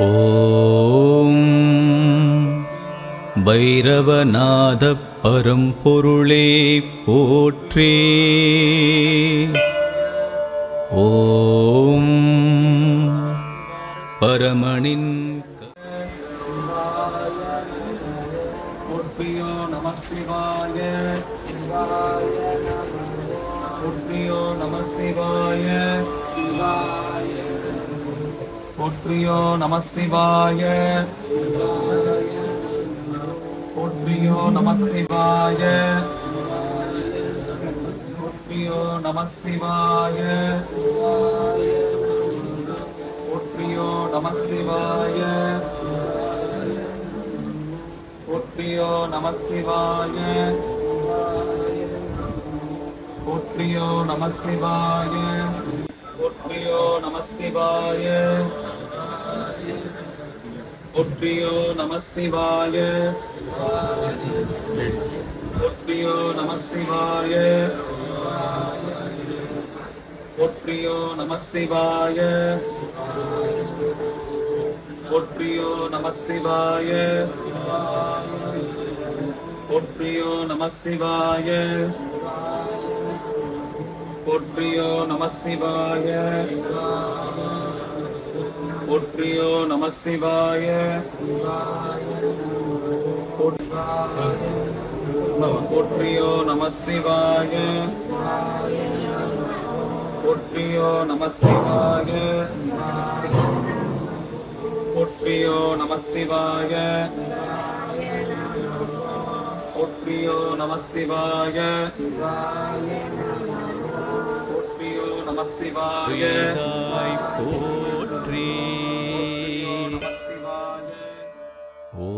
ஓம் பைரவநாத பரம்பொருளே போற்றே. ஓம் பரமணின் நமஸ்திவாய நமஸ்திவாய போற்றியோ நம சிவாய போற்றியோ நம சிவாய போற்றியோ நம சிவாய போற்றியோ நம சிவாய போற்றியோ நம சிவாய போற்றியோ நம சிவாய ஒற்றியோ நமசிவாய. ஒற்றியோ நமசிவாய. ஒற்றியோ நமசிவாய. ஒற்றியோ நமசிவாய. ஒற்றியோ நமசிவாய. ஒற்றியோ நமசிவாய. போற்றியோ நம சிவாய. போற்றியோ நம சிவாய. போற்றியோ நம சிவாய. போற்றியோ நம சிவாய. போற்றியோ நம சிவாய. போற்றியோ நம சிவாய. நம சிவாய போற்றி. ஓ